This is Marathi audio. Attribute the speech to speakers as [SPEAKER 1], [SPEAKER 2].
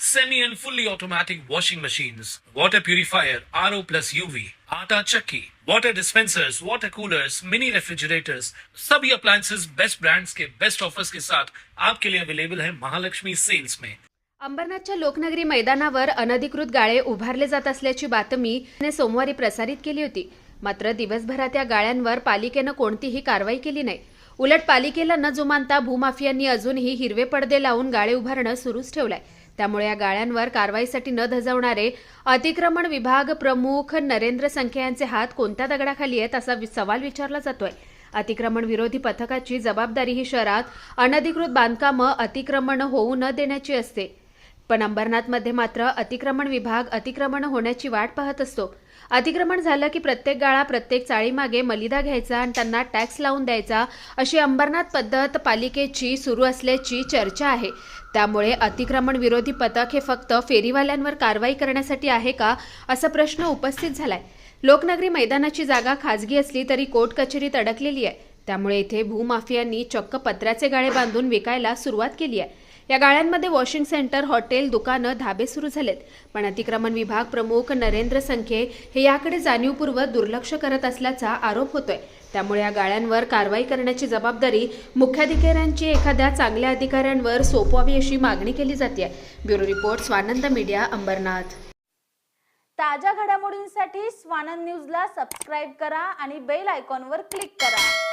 [SPEAKER 1] semi and fully automatic washing machines, water purifier, RO plus UV, आटा चक्की, water dispensers, water coolers, mini refrigerators, सभी appliances बेस्ट ब्रांड्स के बेस्ट ऑफर्स के साथ आपके लिए अवेलेबल है महालक्ष्मी सेल्स में
[SPEAKER 2] अंबरनाथच्या लोकनगरी मैदानावर अनधिकृत गाळे उभारले जात असल्याची बातमी ने सोमवारी प्रसारित केली होती. मात्र दिवसभरात या गाळ्यांवर पालिकेनं कोणतीही कारवाई केली नाही. उलट पालिकेला न जुमानता भूमाफियांनी अजूनही हिरवे पडदे लावून गाळे उभारणं सुरूच ठेवलंय. त्यामुळे या गाळ्यांवर कारवाईसाठी न धजवणारे अतिक्रमण विभाग प्रमुख नरेंद्र संखे यांचे हात कोणत्या दगडाखाली आहेत असा वि- सवाल विचारला जातोय. अतिक्रमण विरोधी पथकाची जबाबदारी ही शहरात अनधिकृत बांधकामं अतिक्रमण होऊ न देण्याची असते. पण अंबरनाथमध्ये मात्र अतिक्रमण विभाग अतिक्रमण होण्याची वाट पाहत असतो. अतिक्रमण झालं की प्रत्येक गाळा प्रत्येक चाळीमागे मलिदा घ्यायचा आणि त्यांना टॅक्स लावून द्यायचा अशी अंबरनाथ पद्धत पालिकेची सुरू असल्याची चर्चा आहे. त्यामुळे अतिक्रमण विरोधी पथक हे फक्त फेरीवाल्यांवर कारवाई करण्यासाठी आहे का असा प्रश्न उपस्थित झालाय. लोकनगरी मैदानाची जागा खाजगी असली तरी कोर्ट कचेरीत अडकलेली आहे. त्यामुळे इथे भूमाफियांनी चक्क पत्र्याचे गाळे बांधून विकायला सुरुवात केली आहे. या गाळ्यांमध्ये वॉशिंग सेंटर हॉटेल दुकानं धाबे सुरू झालेत. पण अतिक्रमण विभाग प्रमुख नरेंद्र संखे हे याकडे जाणीवपूर्वक दुर्लक्ष करत असल्याचा आरोप होतोय. त्यामुळे या गाळ्यांवर कारवाई करण्याची जबाबदारी मुख्याधिकाऱ्यांची एखाद्या चांगल्या अधिकाऱ्यांवर सोपवावी अशी मागणी केली जाते bureau report Swanand media Ambarnath.
[SPEAKER 3] ताज्या घडामोडींसाठी स्वानंद न्यूजला सबस्क्राईब करा आणि बेल आयकॉनवर क्लिक करा.